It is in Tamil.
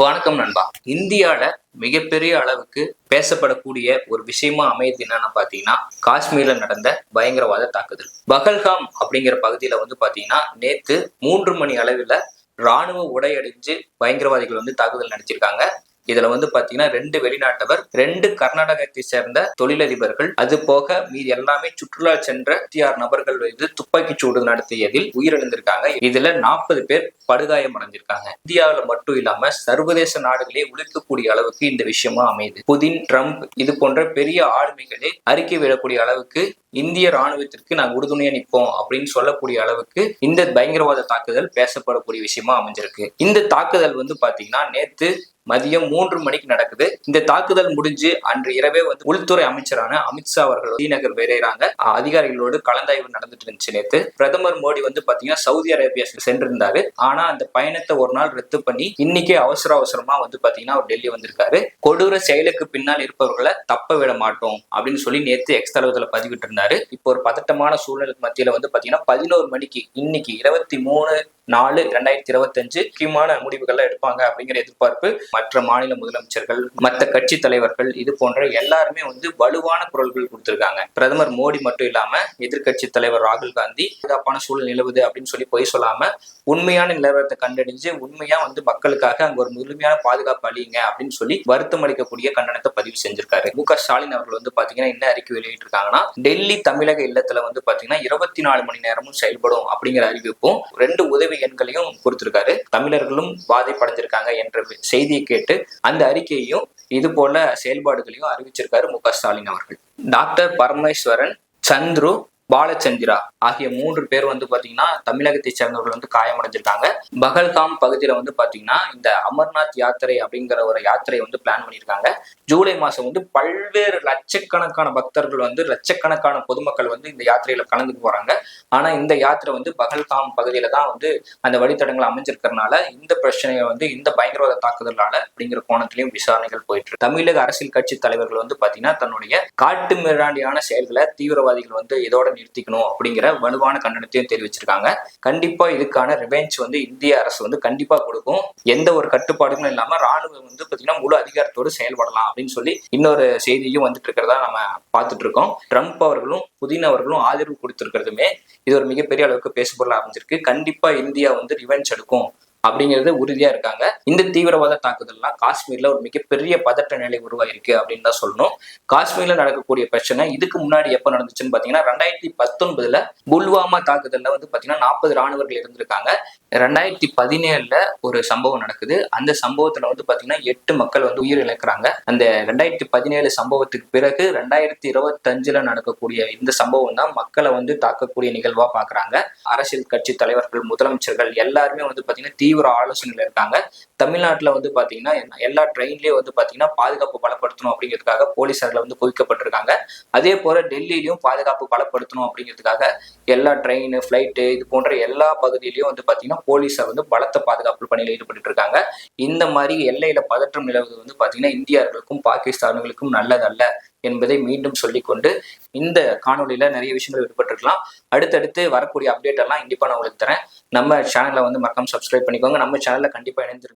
வணக்கம் நண்பா. இந்தியால மிகப்பெரிய அளவுக்கு பேசப்படக்கூடிய ஒரு விஷயமா அமையுது என்னன்னு பாத்தீங்கன்னா காஷ்மீர்ல நடந்த பயங்கரவாத தாக்குதல். பகல்காம் அப்படிங்கிற பகுதியில வந்து பாத்தீங்கன்னா நேத்து மூன்று மணி அளவில் ராணுவ உடையடிஞ்சு பயங்கரவாதிகள் வந்து தாக்குதல் நடத்திருக்காங்க இதுல வந்து பாத்தீங்கன்னா ரெண்டு வெளிநாட்டவர் ரெண்டு கர்நாடகத்தை சேர்ந்த தொழிலதிபர்கள். அது போக மீதி எல்லாமே சுற்றுலா சென்ற ஆறு நபர்கள் மீது துப்பாக்கி சூடு நடத்தியதில் உயிரிழந்திருக்காங்க. இதுல நாற்பது பேர் படுகாயம் அடைஞ்சிருக்காங்க. இந்தியாவில மட்டும் இல்லாம சர்வதேச நாடுகளே உழைக்கக்கூடிய அளவுக்கு இந்த விஷயமா அமையுது. புதின் ட்ரம்ப் இது போன்ற பெரிய ஆளுமைகளே அறிக்கை விடக்கூடிய அளவுக்கு இந்திய ராணுவத்திற்கு நாங்கள் உறுதுணையா நிற்போம் அப்படின்னு சொல்லக்கூடிய அளவுக்கு இந்த பயங்கரவாத தாக்குதல் பேசப்படக்கூடிய விஷயமா அமைஞ்சிருக்கு. இந்த தாக்குதல் வந்து பாத்தீங்கன்னா நேத்து மதியம் மூன்று மணிக்கு நடக்குது. இந்த தாக்குதல் முடிஞ்சு அன்று இரவே வந்து உள்துறை அமைச்சரான அமித்ஷா அவர்கள் ஸ்ரீநகர் விரைகிறாங்க அதிகாரிகளோடு கலந்தாய்வு நடந்துட்டு இருந்துச்சு நேத்து. பிரதமர் மோடி வந்து பாத்தீங்கன்னா சவுதி அரேபியா சென்றிருந்தாரு. ஆனா அந்த பயணத்தை ஒரு நாள் ரத்து பண்ணி இன்னைக்கே அவசர அவசரமா வந்து பாத்தீங்கன்னா அவர் டெல்லி வந்திருக்காரு. கொடூர செயலுக்கு பின்னால் இருப்பவர்களை தப்ப விட மாட்டோம் அப்படின்னு சொல்லி நேத்து எக்ஸ் தளவுல பதிவிட்டு இருந்தாரு இப்போ ஒரு பதட்டமான சூழ்நிலைக்கு மத்தியில வந்து பாத்தீங்கன்னா பதினோரு மணிக்கு இன்னைக்கு இருபத்தி மூணு நாலு ரெண்டாயிரத்தி இருபத்தஞ்சு முக்கியமான முடிவுகள்லாம் எடுப்பாங்க அப்படிங்கிற எதிர்பார்ப்பு மற்ற மாநில முதலமைச்சர்கள் மற்ற கட்சி தலைவர்கள் இது போன்ற எல்லாருமே வந்து வலுவான குரல்கள் கொடுத்திருக்காங்க. பிரதமர் மோடி மட்டும் இல்லாம எதிர்கட்சி தலைவர் ராகுல் காந்தி பாதுகாப்பான சூழல் நிலவுது அப்படின்னு சொல்லி பொய் சொல்லாம உண்மையான நிலவரத்தை கண்டறிஞ்சு உண்மையா வந்து மக்களுக்காக அங்க ஒரு முழுமையான பாதுகாப்பு அளியுங்க அப்படின்னு சொல்லி வருத்தம் அளிக்கக்கூடிய கண்டனத்தை பதிவு செஞ்சிருக்காரு. மு க ஸ்டாலின் அவர்கள் வந்து பாத்தீங்கன்னா என்ன அறிக்கை வெளியிட்டிருக்காங்கன்னா டெல்லி தமிழக இல்லத்துல வந்து பாத்தீங்கன்னா இருபத்தி நாலு மணி நேரமும் செயல்படும் அப்படிங்கிற அறிவிப்பும் ரெண்டு உதவி எண்களையும் கொடுத்திருக்காரு. தமிழர்களும் பாதிப்படைஞ்சிருக்காங்க என்ற செய்தியை கேட்டு அந்த அறிக்கையையும் இது போல செயல்பாடுகளையும் அறிவிச்சிருக்காரு மு க ஸ்டாலின் அவர்கள். டாக்டர் பரமேஸ்வரன் சந்துரு பாலச்சந்திரா ஆகிய மூன்று பேர் வந்து பாத்தீங்கன்னா தமிழகத்தை சேர்ந்தவர்கள் வந்து காயமடைஞ்சிருக்காங்க. பகல்காம் பகுதியில வந்து பாத்தீங்கன்னா இந்த அமர்நாத் யாத்திரை அப்படிங்கிற ஒரு யாத்திரை வந்து பிளான் பண்ணியிருக்காங்க. ஜூலை மாசம் வந்து பல்வேறு லட்சக்கணக்கான பக்தர்கள் வந்து லட்சக்கணக்கான பொதுமக்கள் வந்து இந்த யாத்திரையில கலந்துக்கு போறாங்க. ஆனா இந்த யாத்திரை வந்து பகல்காம் பகுதியில தான் வந்து அந்த வழித்தடங்கள் அமைஞ்சிருக்கிறதுனால இந்த பிரச்சனையை வந்து இந்த பயங்கரவாத தாக்குதலால அப்படிங்கிற கோணத்திலையும் விசாரணைகள் போயிட்டு இருக்கு தமிழக அரசியல் கட்சி தலைவர்கள் வந்து பாத்தீங்கன்னா தன்னுடைய காட்டு மிராண்டியான செயல்களை தீவிரவாதிகள் வந்து இதோட நிறுத்திக்கணும் அப்படிங்கிற வலுவான கண்டனத்தையும் தெரிவிச்சிருக்காங்க. கண்டிப்பா இதுக்கான ரிவெஞ்ச் வந்து இந்திய அரசு வந்து கண்டிப்பா கொடுக்கும். எந்த ஒரு கட்டுப்பாடுகளும் இல்லாம ராணுவம் வந்து பாத்தீங்கன்னா முழு அதிகாரத்தோடு செயல்படலாம் அப்படின்னு சொல்லி இன்னொரு செய்தியும் வந்துட்டு இருக்கிறதா நம்ம பார்த்துட்டு இருக்கோம். ட்ரம்ப் அவர்களும் புதின் அவர்களும் ஆதரவு கொடுத்திருக்கிறதுமே இது ஒரு மிகப்பெரிய அளவுக்கு பேசுபொருள் அமைஞ்சிருக்கு. கண்டிப்பா இந்தியா வந்து ரிவெஞ்ச் எடுக்கும். அப்படிங்கிறது உறுதியா இருக்காங்க. இந்த தீவிரவாத தாக்குதல்லாம் காஷ்மீர்ல ஒரு மிகப்பெரிய பதட்ட நிலை உருவாயிருக்கு அப்படின்னு தான் சொல்லணும். காஷ்மீர்ல நடக்கக்கூடிய பிரச்சனை இதுக்கு முன்னாடி எப்ப நடந்துச்சுன்னு பாத்தீங்கன்னா ரெண்டாயிரத்தி பத்தொன்பதுல புல்வாமா தாக்குதல்ல வந்து பாத்தீங்கன்னா நாற்பது ராணுவர்கள் இருந்திருக்காங்க ரெண்டாயிரத்தி பதினேழுல ஒரு சம்பவம் நடக்குது. அந்த சம்பவத்துல வந்து பாத்தீங்கன்னா எட்டு மக்கள் வந்து உயிர் இழக்கிறாங்க அந்த ரெண்டாயிரத்தி பதினேழு சம்பவத்துக்கு பிறகு ரெண்டாயிரத்தி இருபத்தஞ்சுல நடக்கக்கூடிய இந்த சம்பவம் தான் மக்களை வந்து தாக்கக்கூடிய நிகழ்வா பாக்குறாங்க. அரசியல் கட்சி தலைவர்கள் முதலமைச்சர்கள் எல்லாருமே வந்து பாத்தீங்கன்னா தீவிர ஆலோசனையில் இருக்காங்க. தமிழ்நாட்டில் வந்து பார்த்தீங்கன்னா எல்லா ட்ரெயின்லேயும் வந்து பார்த்தீங்கன்னா பாதுகாப்பு பலப்படுத்தணும் அப்படிங்கிறதுக்காக போலீசார்ல வந்து குவிக்கப்பட்டிருக்காங்க. அதே போல் டெல்லியிலையும் பாதுகாப்பு பலப்படுத்தணும் அப்படிங்கிறதுக்காக எல்லா ட்ரெயின் ஃப்ளைட்டு இது போன்ற எல்லா பகுதியிலையும் வந்து பார்த்தீங்கன்னா போலீஸார் வந்து பலத்த பாதுகாப்பு பணியில் ஈடுபட்டு இருக்காங்க இந்த மாதிரி எல்லையில் பதற்றம் நிலவுவது வந்து பார்த்தீங்கன்னா இந்தியர்களுக்கும் பாகிஸ்தானுகளுக்கும் நல்லதல்ல. என்பதை மீண்டும் சொல்லிக்கொண்டு இந்த காணொலியில நிறைய விஷயங்கள் விடுபட்டிருக்கலாம். அடுத்தடுத்து வரக்கூடிய அப்டேட் எல்லாம் கண்டிப்பாக நான் உங்களுக்கு தரேன். நம்ம சேனலை வந்து மறக்காம சப்ஸ்கிரைப் பண்ணிக்கோங்க. நம்ம சேனலில் கண்டிப்பா இணைந்திருக்கு